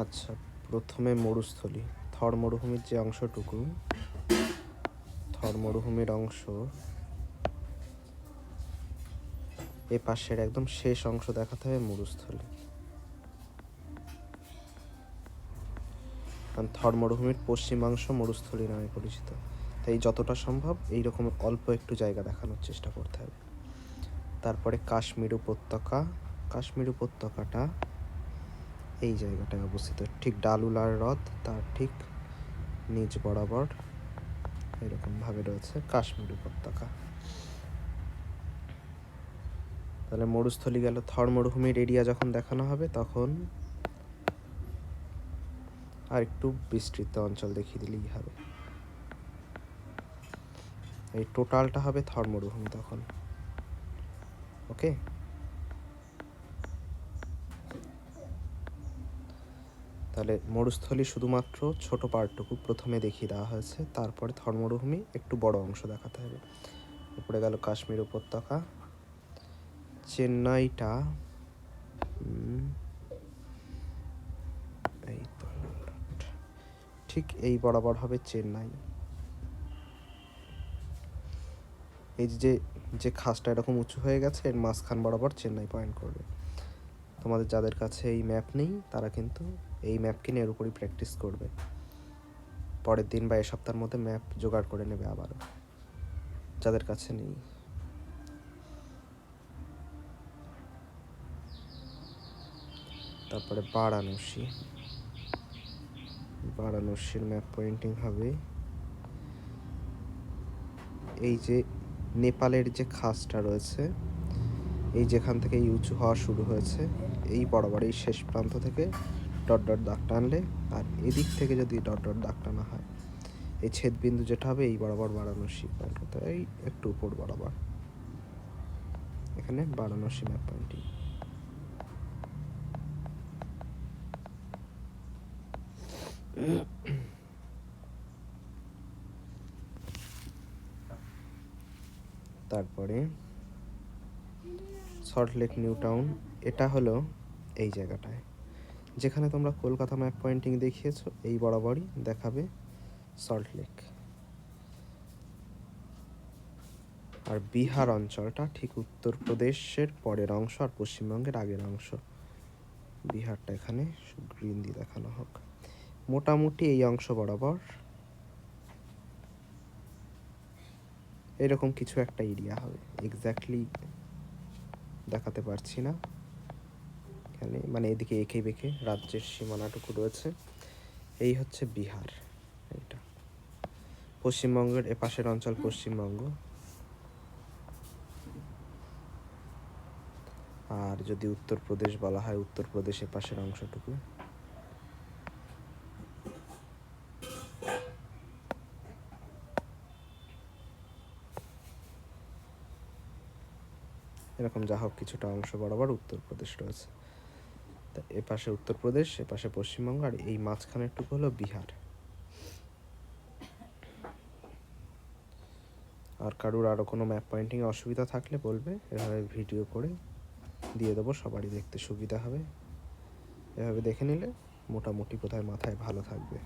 আচ্ছা প্রথমে মরুস্থলী। থর মরুভূমির যে অংশটুকু, থর মরুভূমির অংশ, এ পাশের একদম শেষ অংশ দেখাতে হবে মরুস্থলী। কারণ থর মরুভূমির পশ্চিমাংশ মরুস্থলী নামে পরিচিত। তাই যতটা সম্ভব এই রকম অল্প একটু জায়গা দেখানোর চেষ্টা করতে হবে। তারপরে কাশ্মীর উপত্যকা, কাশ্মীর উপত্যকাটা এই জায়গাটায় অবস্থিত। ঠিক ডালুলার হ্রদ, তার ঠিক নিচ বরাবর এরকমভাবে রয়েছে কাশ্মীর উপত্যকা। তাহলে মরুস্থলী গেল থর মরুভূমির এরিয়া যখন দেখানো হবে, তখন আর একটু বিস্তৃত অঞ্চল দেখিয়ে দিলেই হবে। এই টোটালটা হবে থর মরুভূমি তখন। ওকে তাহলে মরুস্থলী শুধুমাত্র ছোট পার্টটুকু প্রথমে দেখিয়ে দেওয়া হয়েছে, তারপরে থর মরুভূমি একটু বড় অংশ দেখাতে হবে। উপরে গেল কাশ্মীর উপত্যকা, চেন্নাইটা এই ঠিক এই বরাবর হবে চেন্নাই। এই যে যে খাসটা এরকম উঁচু হয়ে গেছে, এর মাঝখান বরাবর চেন্নাই পয়েন্ট করবে। তোমাদের যাদের কাছে এই ম্যাপ নেই, তারা কিন্তু এই ম্যাপ কিনে এর উপরই প্র্যাকটিস করবে। পরের দিন বা এ সপ্তাহের মধ্যে ম্যাপ জোগাড় করে নেবে আবারও। যাদের কাছে নেই। তারপরে বারাণসী। বারাণসীর ম্যাপ পয়েন্টিং হবে। এই যে নেপালের যে খাসটা রয়েছে, এই যেখান থেকে এই উঁচু হওয়া শুরু হয়েছে, এই বরাবর এই শেষ প্রান্ত থেকে ডট ডট দাগ টানলে আর এদিক থেকে যদি ডট ডট দাগ টানা হয়, এই ছেদবিন্দু যেটা হবে এই বরাবর বারাণসী পয়েন্ট হতে এই একটু উপর বরাবর। এখানে বারাণসী ম্যাপ পয়েন্টিং তারপরে সল্ট লেক নিউ টাউন এটা হলো এই জায়গাটায়। যেখানে তোমরা কলকাতা ম্যাপ পয়েন্টিং দেখিয়েছো, এই বরাবরই দেখাবে সল্ট লেক। আর বিহার অঞ্চলটা ঠিক উত্তরপ্রদেশের পরের অংশ আর পশ্চিমবঙ্গের আগের অংশ। বিহারটা এখানে গ্রিন দিয়ে দেখানো হোক। মোটামুটি এই অংশ বরাবর। এরকম কিছু একটা এরিয়া হবে। এক্স্যাক্টলি দেখাতে পারছি না। এখানে মানে এদিকে এঁকে বেঁকে রাজ্যের সীমানাটুকু রয়েছে। এই হচ্ছে বিহার, এইটা। পশ্চিমবঙ্গের এপাশের অঞ্চল পশ্চিমবঙ্গ। আর যদি উত্তরপ্রদেশ বলা হয়, উত্তরপ্রদেশ এপাশের অংশটুকু। এরকম যা হোক, কিছুটা অংশ বরাবর উত্তরপ্রদেশ রয়েছে। তা এপাশে উত্তরপ্রদেশ এপাশে পশ্চিমবঙ্গ, আর এই মাঝখানেরটুকু হলো বিহার। আর কারুর আরও কোনো ম্যাপ পয়েন্টিংয়ে অসুবিধা থাকলে বলবে, এভাবে ভিডিও করে দিয়ে দেবো, সবারই দেখতে সুবিধা হবে। এভাবে দেখে নিলে মোটামুটি কোথায় মাথায় ভালো থাকবে।